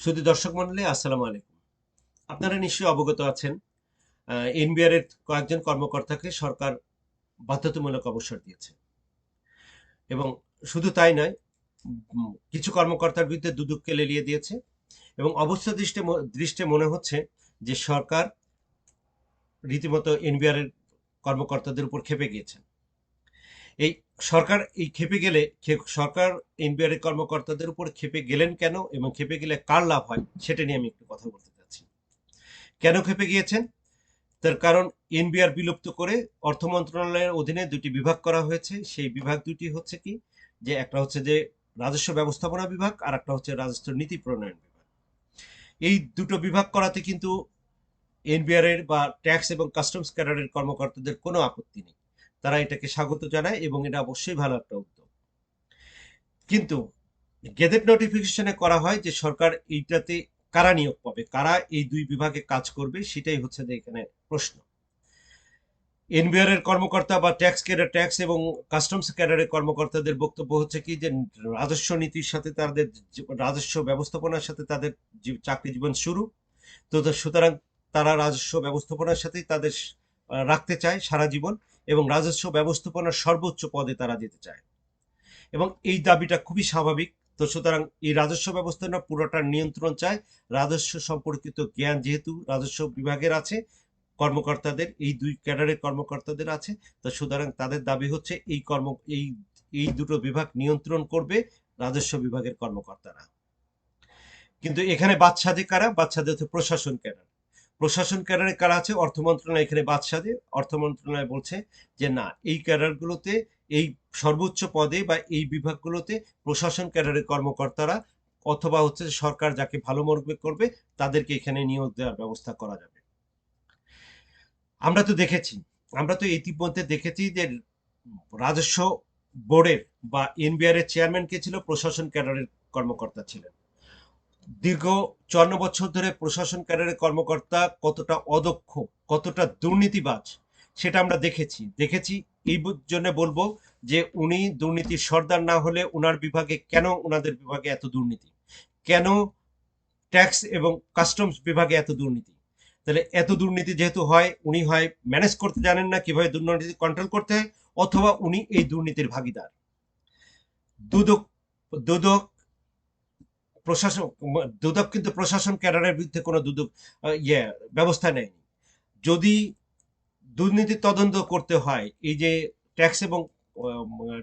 শুধু দর্শক মন্ডলী, আসসালামু আলাইকুম। আপনারা নিশ্চয়ই অবগত আছেন এনবিআর এর কয়েকজন কর্মকর্তাকে সরকার বাধ্যতামূলক অবসর দিয়েছে। এবং শুধু তাই নয় কিছু কর্মকর্তার বিরুদ্ধে দুদককে লেলিয়ে দিয়েছে এবং অবস্থা দৃষ্টে দৃষ্টে মনে হচ্ছে যে সরকার রীতিমতো এনবিআর এর কর্মকর্তাদের উপর খেপে গিয়েছেন এই সরকার এই খেপে গেলে সরকার, এনবিআর কর্মকর্তাদের উপর খেপে গেলেন কেন এবং খেপে গেলে কার লাভ হয় সেটা নিয়ে আমি একটু কথা বলতে চাচ্ছি। কেন খেপে গিয়েছেন? তার কারণ এনবিআর বিলুপ্ত করে অর্থ মন্ত্রণালয়ের অধীনে দুটি বিভাগ করা হয়েছে। সেই বিভাগ দুটি হচ্ছে কি? যে একটা হচ্ছে যে রাজস্ব ব্যবস্থাপনা বিভাগ আর একটা হচ্ছে রাজস্ব নীতি প্রণয়ন বিভাগ। এই দুটো বিভাগ করাতে কিন্তু এনবিআর এর বা ট্যাক্স এবং কাস্টমস ক্যাডারের কর্মকর্তাদের কোনো আপত্তি নেই। তারা এটাকে স্বাগত জানায় এবং এটা অবশ্যই ভালো একটা উদ্যোগ। কিন্তু গেজেট নোটিফিকেশনে করা হয় যে সরকার এইটাতে কারা নিয়োগ পাবে, কারা এই দুই বিভাগে কাজ করবে সেটাই হচ্ছে যে এখানে প্রশ্ন। এনবিআর এর কর্মকর্তা বা ট্যাক্স ক্যাডার ট্যাক্স এবং কাস্টমস ক্যাডারের কর্মকর্তাদের বক্তব্য হচ্ছে কি যে রাজস্ব নীতির সাথে তাদের রাজস্ব ব্যবস্থাপনার সাথে তাদের চাকরি জীবন শুরু। তো সুতরাং তারা রাজস্ব ব্যবস্থাপনার সাথেই তাদের রাখতে চায় সারা জীবন। এবং রাজস্ব ব্যবস্থাপনার সর্বোচ্চ পদে তারা যেতে চায়। এবং এই দাবিটা খুবই স্বাভাবিক। তো সুতরাং এই রাজস্ব ব্যবস্থাপনা পুরোটার নিয়ন্ত্রণ চায়। রাজস্ব সম্পর্কিত জ্ঞান যেহেতু রাজস্ব বিভাগের আছে, কর্মকর্তাদের, এই দুই ক্যাডারের কর্মকর্তাদের আছে। তো সুতরাং তাদের দাবি হচ্ছে এই কর্ম, এই এই দুটো বিভাগ নিয়ন্ত্রণ করবে রাজস্ব বিভাগের কর্মকর্তারা। কিন্তু এখানে বাদশাদে কারা? বাদশাদে হচ্ছে প্রশাসন ক্যাডার। প্রশাসন ক্যাডারে কারা আছে? অর্থ মন্ত্রণালয় এখানে বাদশাদে অর্থ মন্ত্রণালয় বলছে যে, না, এই ক্যাডারগুলোতে, এই সর্বোচ্চ পদে বা এই বিভাগগুলোতে প্রশাসন ক্যাডারের কর্মকর্তারা অথবা হচ্ছে সরকার যাকে ভালো মনে করবে, তাদেরকে এখানে নিয়োগ দেওয়ার ব্যবস্থা করা যাবে। আমরা তো দেখেছি, আমরা তো ইতিমধ্যে দেখেছি যে, রাজস্ব বোর্ডের বা এনবিআর এর চেয়ারম্যান কে ছিল? প্রশাসন ক্যাডারের কর্মকর্তা ছিলেন। দীর্ঘ চুয়ান্ন বছর ধরে প্রশাসন ক্যাডারের কর্মকর্তা কতটা অদক্ষ, কতটা দুর্নীতিবাজ, সেটা আমরা দেখেছি। দেখেছি এই জন্য বলব যে উনি দুর্নীতির সর্দার না হলে ওনার বিভাগে কেন ওনাদের বিভাগে এত দুর্নীতি? কেন ট্যাক্স এবং কাস্টমস বিভাগে এত দুর্নীতি? তাহলে এত দুর্নীতি যেহেতু হয়, উনি হয় ম্যানেজ করতে জানেন না কীভাবে দুর্নীতি কন্ট্রোল করতে হয়, অথবা উনি এই দুর্নীতির ভাগিদার। দুদক দুদক প্রশাসন দুদক কিন্তু প্রশাসন ক্যাডারের বিরুদ্ধে কোনো দুদক ইয়ে ব্যবস্থা নেয়নি। যদি দুর্নীতি তদন্ত করতে হয়, এই যে ট্যাক্স এবং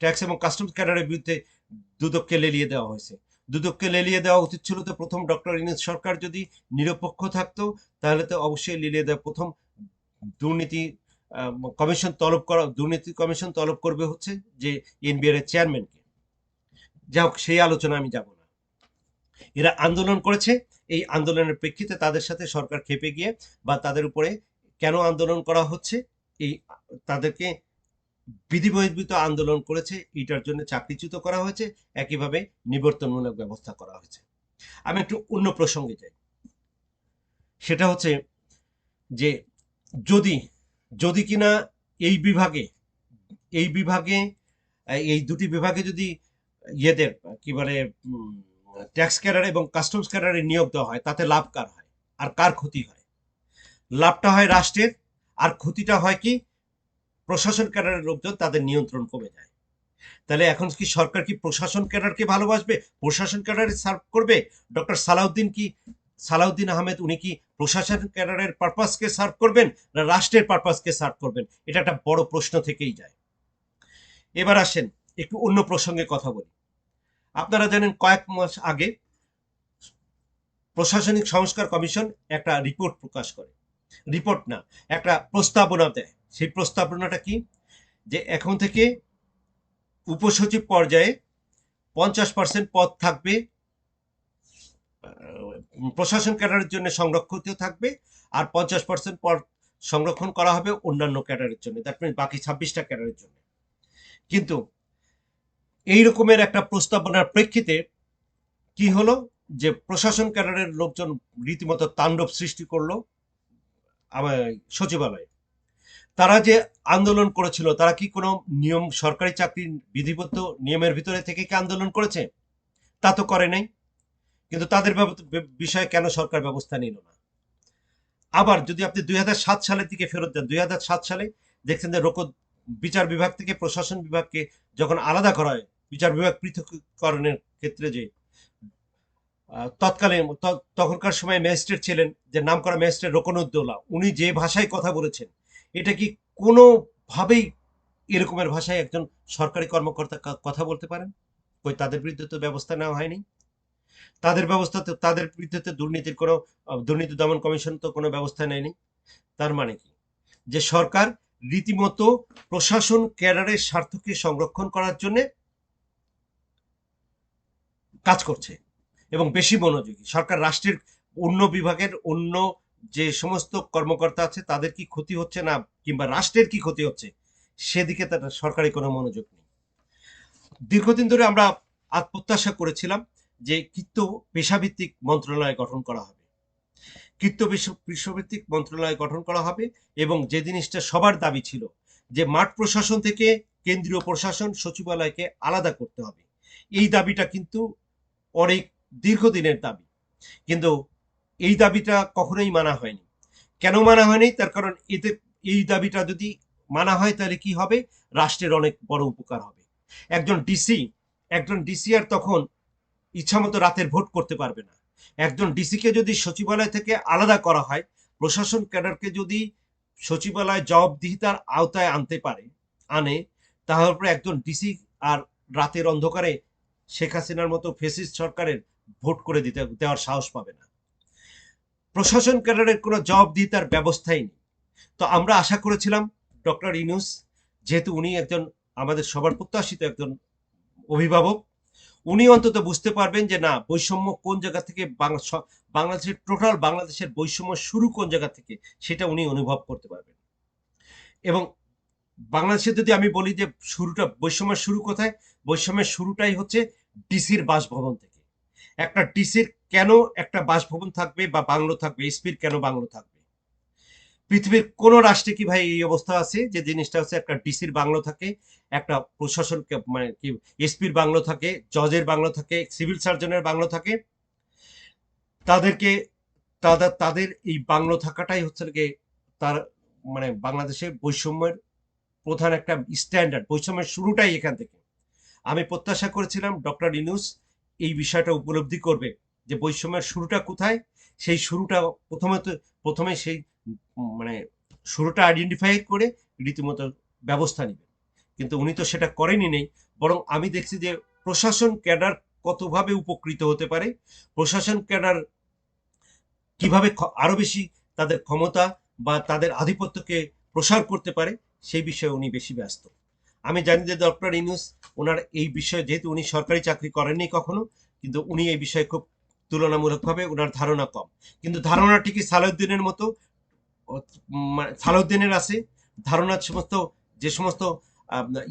ট্যাক্স এবং কাস্টমস ক্যাডারের বিরুদ্ধে দুদককে লেলিয়ে দেওয়া হয়েছে। দুদককে লেলিয়ে দেওয়া উচিত ছিল তো প্রথম ডক্টর ইনিস সরকার যদি নিরপেক্ষ থাকতো, তাহলে তো অবশ্যই লেলিয়ে দেওয়া প্রথম দুর্নীতি কমিশন তলব করা, দুর্নীতি কমিশন তলব করবে হচ্ছে যে এনবিআর এর চেয়ারম্যানকে। যা হোক, সেই আলোচনা আমি যাব না। এরা আন্দোলন করেছে। এই আন্দোলনের প্রেক্ষিতে তাদের সাথে সরকার খেপে গিয়ে বা তাদের উপরে কেন আন্দোলন করা হচ্ছে, এই তাদেরকে বিধিবহির্ভূত আন্দোলন করেছে, এটার জন্য চাকরিচ্যুত করা হয়েছে, একইভাবে নিবর্তনমূলক ব্যবস্থা করা হয়েছে। আমি একটু অন্য প্রসঙ্গে যাই। সেটা হচ্ছে যে যদি যদি কিনা এই বিভাগে এই বিভাগে, এই দুটি বিভাগে যদি ইয়েদের, কি বলে ট্যাক্স ক্যাডার এবং কাস্টমস ক্যাডারে নিয়োগ দেওয়া হয়, তাতে লাভ কার হয়? আর কার ক্ষতি হয়? লাভটা হয় রাষ্ট্রের, আর ক্ষতিটা হয় কি? প্রশাসন ক্যাডারের লোকজন তাদের নিয়ন্ত্রণ কমে যায়। তাহলে এখন কি সরকার কি প্রশাসন ক্যাডারকে ভালোবাসবে? প্রশাসন ক্যাডারে সার্ভ করবে? ডক্টর সালাউদ্দিন কি, সালাউদ্দিন আহমেদ উনি কি প্রশাসন ক্যাডারের পারপাসকে সার্ভ করবেন? না রাষ্ট্রের পারপাসকে সার্ভ করবেন? এটা একটা বড় প্রশ্ন থেকেই যায়। এবার আসেন, একটু অন্য প্রসঙ্গে কথা বলি। আপনারা জানেন কয়েক মাস আগে প্রশাসনিক সংস্কার কমিশন একটা রিপোর্ট প্রকাশ করে। রিপোর্ট না, একটা প্রস্তাবনা দেয়। সেই প্রস্তাবনাটা কি? যে এখন থেকে উপসচিব পর্যায়ে পঞ্চাশ পার্সেন্ট পদ থাকবে প্রশাসন ক্যাডারের জন্য সংরক্ষিত থাকবে আর পঞ্চাশ পার্সেন্ট পদ সংরক্ষণ করা হবে অন্যান্য ক্যাডারের জন্য। দ্যাট মিন বাকি ছাব্বিশটা ক্যাডারের জন্য। কিন্তু এই রকমের একটা প্রস্তাবনার প্রেক্ষিতে কি হলো? যে প্রশাসন ক্যাডারের লোকজন রীতিমতো তাণ্ডব সৃষ্টি করল আমার সচিবালয়ে। তারা যে আন্দোলন করেছিল, তারা কি কোনো নিয়ম, সরকারি চাকরির বিধিবদ্ধ নিয়মের ভিতরে থেকে কি আন্দোলন করেছে? তা তো করে নাই। কিন্তু তাদের বিষয়ে কেন সরকার ব্যবস্থা নিল না? আবার যদি আপনি দুই হাজার সাত সালের দিকে ফেরত যান দুই সালে দেখছেন যে রোকো বিচার বিভাগ থেকে প্রশাসন বিভাগকে যখন আলাদা করা হয়, বিচার বিভাগ পৃথকীকরণের ক্ষেত্রে যে তৎকালীন তখনকার সময় ম্যাজিস্ট্রেট ছিলেন, যে নাম করা ম্যাজিস্ট্রেট রোকনুদ্দৌলা উনি যে ভাষায় কথা বলেছেন, এটা কি কোনোভাবেই এরকমের ভাষায় একজন সরকারি কর্মকর্তা কথা বলতে পারেন? কই তাদের বিরুদ্ধে তো ব্যবস্থা নেওয়া হয়নি। তাদের ব্যবস্থা তো, তাদের বিরুদ্ধে দুর্নীতির কোনো, দুর্নীতি দমন কমিশন তো কোনো ব্যবস্থা নেয়নি। তার মানে কি? যে সরকার রীতিমতো প্রশাসন ক্যাডারের স্বার্থকে সংরক্ষণ করার জন্য কাজ করছে এবং বেশি মনোযোগী। সরকার রাষ্ট্রের অন্য বিভাগের অন্য যে সমস্ত কর্মকর্তা আছে, তাদের কি ক্ষতি হচ্ছে না কিংবা রাষ্ট্রের কি ক্ষতি হচ্ছে, সেদিকে তার সরকারি কোনো মনোযোগ নেই। দীর্ঘদিন ধরে আমরা আত্মপ্রত্যাশা করেছিলাম যে কৃত্য পেশাভিত্তিক মন্ত্রণালয় গঠন করা হবে। কৃত্য বিশ্ব- বিশ্বভিত্তিক মন্ত্রণালয় গঠন করা হবে এবং যে জিনিসটা সবার দাবি ছিল, যে মাঠ প্রশাসন থেকে কেন্দ্রীয় প্রশাসন সচিবালয়কে আলাদা করতে হবে। এই দাবিটা কিন্তু অনেক দীর্ঘদিনের দাবি। কিন্তু এই দাবিটা কখনোই মানা হয়নি। কেন মানা হয়নি? তার কারণ এতে, এই দাবিটা যদি মানা হয়, তাহলে কি হবে? রাষ্ট্রের অনেক বড় উপকার হবে। একজন ডিসি একজন ডিসি আর তখন ইচ্ছামতো রাতের ভোট করতে পারবে না। একজন ডিসিকে যদি সচিবালয় থেকে আলাদা করা হয়, প্রশাসন ক্যাডারকে যদি সচিবালয় জবাবদিহিতার আওতায় আনতে পারে, আনে, তাহলে একজন ডিসি আর রাতের অন্ধকারে শেখ হাসিনার মতো ফেসিস্ট সরকারের ভোট করে দিতে, দেওয়ার সাহস পাবে না। প্রশাসন ক্যাডারের কোনো জবাবদিহিতার ব্যবস্থাই নেই। তো আমরা আশা করেছিলাম ডক্টর ইনুস যেহেতু উনি একজন আমাদের সবার প্রত্যাশিত একজন অভিভাবক উনি অন্তত বুঝতে পারবেন যে না, বৈষম্য কোন জায়গা থেকে বাংলাদেশের টোটাল বাংলাদেশের বৈষম্য শুরু কোন জায়গা থেকে, সেটা উনি অনুভব করতে পারবেন। এবং বাংলাদেশে যদি আমি বলি যে শুরুটা বৈষম্যের শুরু কোথায়? বৈষম্যের শুরুটাই হচ্ছে ডিসির বাসভবন থেকে। একটা ডিসির কেন একটা বাসভবন থাকবে বা বাংলো থাকবে, এসপির কেন বাংলো থাকবে? পৃথিবীর কোন রাষ্ট্রে কি ভাই এই অবস্থা আছে? যে জিনিসটা হচ্ছে একটা ডিসির বাংলো থাকে, একটা প্রশাসন মানে কি এসপির বাংলো থাকে, জজের বাংলো থাকে, সিভিল সার্জনের বাংলো থাকে। তাদেরকে তাদের তাদের এই বাংলো থাকাটাই হচ্ছে গিয়ে তার মানে বাংলাদেশে বৈষম্যের প্রধান একটা স্ট্যান্ডার্ড বৈষম্যের শুরুটাই এখান থেকে। আমি প্রত্যাশা করেছিলাম ডক্টর ইনুস এই বিষয়টা উপলব্ধি করবে যে বৈষম্যের শুরুটা কোথায়? সেই শুরুটা প্রথমে তো প্রথমে সেই মানে শুরুটা আইডেন্টিফাই করে রীতিমতো ব্যবস্থা নেবে কিন্তু উনি তো সেটা করেনি নেই, বরং আমি দেখছি যে প্রশাসন ক্যাডার কতভাবে উপকৃত হতে পারে, প্রশাসন ক্যাডার কীভাবে আরও বেশি তাদের ক্ষমতা বা তাদের আধিপত্যকে প্রসার করতে পারে, সেই বিষয়ে উনি বেশি ব্যস্ত। আমি জানি যে ডক্টর ইনুস, ওনার এই বিষয়ে যেহেতু উনি সরকারি চাকরি করেননি কখনো, কিন্তু উনি এই বিষয়ে খুব তুলনামূলকভাবে ওনার ধারণা কম। কিন্তু ধারণা ঠিকই সালাউদ্দিনের মতো সালাউদ্দিনের আছে, ধারণা সমস্ত, যে সমস্ত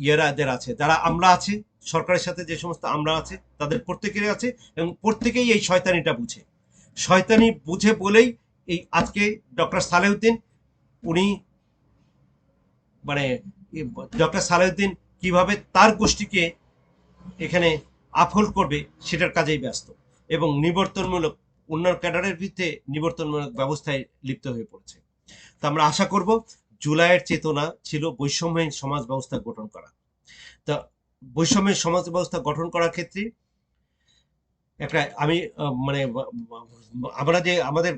ইয়েরাদের আছে, যারা আমরা আছে, সরকারের সাথে যে সমস্ত আমরা আছে, তাদের প্রত্যেকেরই আছে, এবং প্রত্যেকেই এই শয়তানিটা বুঝে। শয়তানি বুঝে বলেই এই আজকে ডক্টর সালেউদ্দিন, উনি মানে ডক্টর সালেউদ্দিন কীভাবে তার গোষ্ঠীকে এখানে আফল করবে, সেটার কাজেই ব্যস্ত। এবং নিবর্তনমূলক, উন্নয়ন ক্যাডারের বিরুদ্ধে নিবর্তনমূলক ব্যবস্থায় লিপ্ত হয়ে পড়েছে। তো আমরা আশা করব জুলাইয়ের চেতনা ছিল বৈষম্যহীন সমাজ ব্যবস্থা গঠন করা। তা বৈষম্যের সমাজ ব্যবস্থা গঠন করার ক্ষেত্রে একটা আমি মানে আমরা যে আমাদের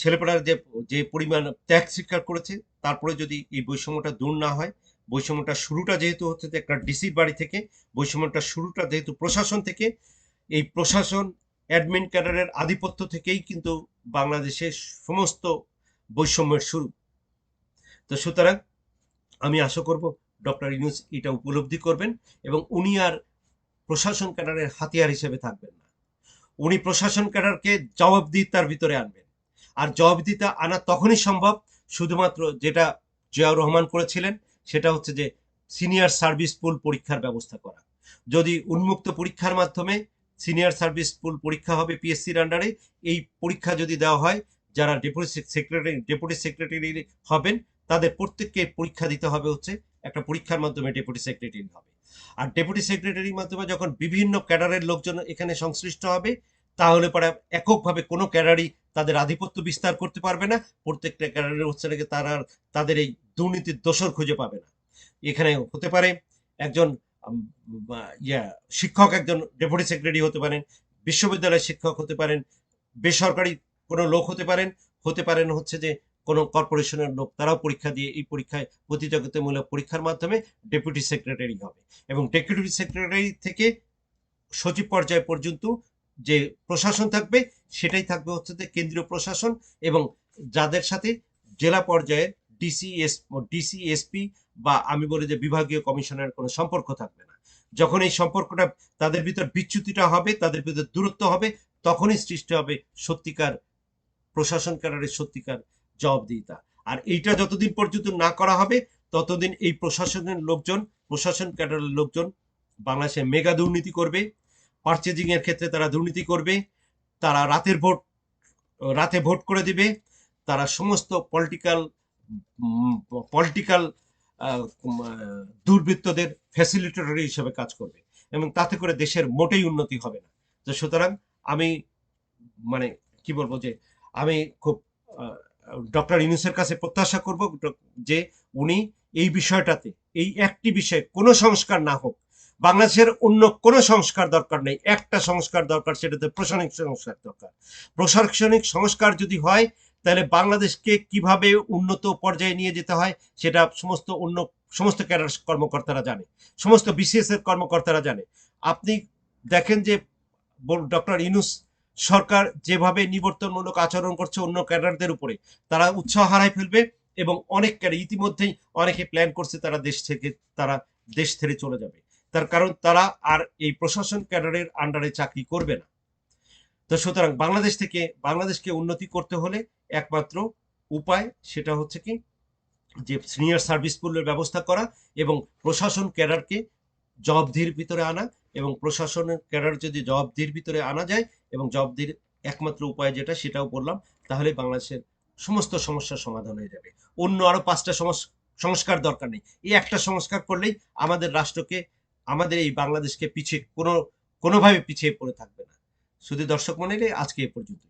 ছেলেপেলার যে যে পরিমাণ ত্যাগ স্বীকার করেছে, তারপরে যদি এই বৈষম্যটা দূর না হয়, বৈষম্যটা শুরুটা যেহেতু হচ্ছে একটা ডিসির বাড়ি থেকে, বৈষম্যটা শুরুটা যেহেতু প্রশাসন থেকে, এই প্রশাসন অ্যাডমিন ক্যাডারের আধিপত্য থেকেই কিন্তু বাংলাদেশের সমস্ত বৈষম্যের শুরু। তো সুতরাং আমি আশা করব ডক্টর ইউনুস এটা উপলব্ধি করবেন এবং উনি আর প্রশাসন ক্যাডারের হাতিয়ার হিসেবে থাকবেন না। উনি প্রশাসন ক্যাডারকে জবাবদিহিতার ভিতরে আনবেন। আর জবাবদিহিতা আনা তখনই সম্ভব শুধুমাত্র যেটা জিয়াউর রহমান করেছিলেন, সেটা হচ্ছে যে সিনিয়র সার্ভিস পুল পরীক্ষার ব্যবস্থা করা। যদি উন্মুক্ত পরীক্ষার মাধ্যমে সিনিয়র সার্ভিস পুল পরীক্ষা হবে পিএসসির আন্ডারে, এই পরীক্ষা যদি দেওয়া হয় যারা ডেপুটি সেক্রেটারি ডেপুটি সেক্রেটারি হবেন, তাদের প্রত্যেককে পরীক্ষা দিতে হবে হচ্ছে, একটা পরীক্ষার মাধ্যমে ডেপুটি সেক্রেটারি হবে। আর ডেপুটি সেক্রেটারির মাধ্যমে যখন বিভিন্ন ক্যাডারের লোকজন এখানে সংশ্লিষ্ট হবে, তাহলে পরে এককভাবে কোনো ক্যাডারই তাদের আধিপত্য বিস্তার করতে পারবে না, প্রত্যেকটা ক্যাডারের হচ্ছে নাকি তারা তাদের এই দুর্নীতির দোষর খুঁজে পাবে না। এখানে হতে পারে একজন ইয়া, শিক্ষক একজন ডেপুটি সেক্রেটারি হতে পারেন, বিশ্ববিদ্যালয়ের শিক্ষক হতে পারেন, বেসরকারি কোনো লোক হতে পারেন হতে পারেন হচ্ছে যে কোনো কর্পোরেশনের লোক, তারাও পরীক্ষা দিয়ে এই পরীক্ষায় প্রতিযোগিতামূলক পরীক্ষার মাধ্যমে ডেপুটি সেক্রেটারি হবে। এবং ডেপুটি সেক্রেটারি থেকে সচিব পর্যায় পর্যন্ত যে প্রশাসন থাকবে, সেটাই থাকবে হচ্ছে যে কেন্দ্রীয় প্রশাসন এবং যাদের সাথে জেলা পর্যায়ের ডিসিএস, ডিসিএসপি বা আমি বলি যে বিভাগীয় কমিশনের কোনো সম্পর্ক থাকবে না। যখন এই সম্পর্কটা তাদের ভিতর বিচ্যুতিটা হবে, তাদের ভিতর দূরত্ব হবে, তখনই সৃষ্টি হবে সত্যিকার প্রশাসন ক্যাডারের সত্যিকার জবাবদিহিতা। আর এইটা যতদিন পর্যন্ত না করা হবে, ততদিন এই প্রশাসনের লোকজন, প্রশাসন ক্যাডারের লোকজন বাংলাদেশে মেগা দুর্নীতি করবে পারচেজিং এর ক্ষেত্রে তারা দুর্নীতি করবে, তারা রাতের ভোট, রাতে ভোট করে দিবে, তারা সমস্ত পলিটিক্যাল পলিটিক্যাল দুর্বৃত্তদের ফ্যাসিলিটেটর হিসেবে কাজ করবে। এবং তাতে করে দেশের মোটেই উন্নতি হবে না। তো সুতরাং আমি মানে কি বলব যে আমি খুব ডক্টর ইউনুসের কাছে প্রত্যাশা করব যে উনি এই বিষয়টাতে, এই একটি বিষয়ে কোনো সংস্কার না হোক, বাংলাদেশের অন্য কোনো সংস্কার দরকার নেই, একটা সংস্কার দরকার, সেটাতে প্রশাসনিক সংস্কার দরকার। প্রশাসনিক সংস্কার যদি হয়, তাহলে বাংলাদেশকে কীভাবে উন্নত পর্যায়ে নিয়ে যেতে হয়, সেটা সমস্ত অন্য, সমস্ত ক্যাডার কর্মকর্তারা জানে, সমস্ত বিসিএস এর কর্মকর্তারা জানে। আপনি দেখেন যে ডক্টর ইউনুস সরকার যেভাবে নিবর্তনমূলক আচরণ করছে অন্য ক্যাডারদের উপরে, তারা উৎসাহ হারাই ফেলবে এবং অনেক ক্যাডার, ইতিমধ্যেই অনেকে প্ল্যান করছে তারা দেশ থেকে, তারা দেশ ছেড়ে চলে যাবে। তার কারণ তারা আর এই প্রশাসন ক্যাডারের আন্ডারে চাকরি করবে না। তো সুতরাং বাংলাদেশ থেকে, বাংলাদেশকে উন্নতি করতে হলে একমাত্র উপায় সেটা হচ্ছে কি, যে সিনিয়র সার্ভিস পুলের ব্যবস্থা করা এবং প্রশাসন ক্যাডারকে জবাবদিহির ভিতরে আনা এবং প্রশাসনের ক্যাডার যদি জবাবদিহির ভিতরে আনা যায় এবং জবাবদিহির একমাত্র উপায় যেটা, সেটাও পড়লাম তাহলে বাংলাদেশের সমস্ত সমস্যার সমাধান হয়ে যাবে। অন্য আরও পাঁচটা সংস্কার দরকার নেই। এই একটা সংস্কার করলেই আমাদের রাষ্ট্রকে, আমাদের এই বাংলাদেশকে পিছিয়ে কোনো, কোনোভাবে পিছিয়ে পড়ে থাকবে না। শুধু দর্শক মনে আজকে এ পর্যন্ত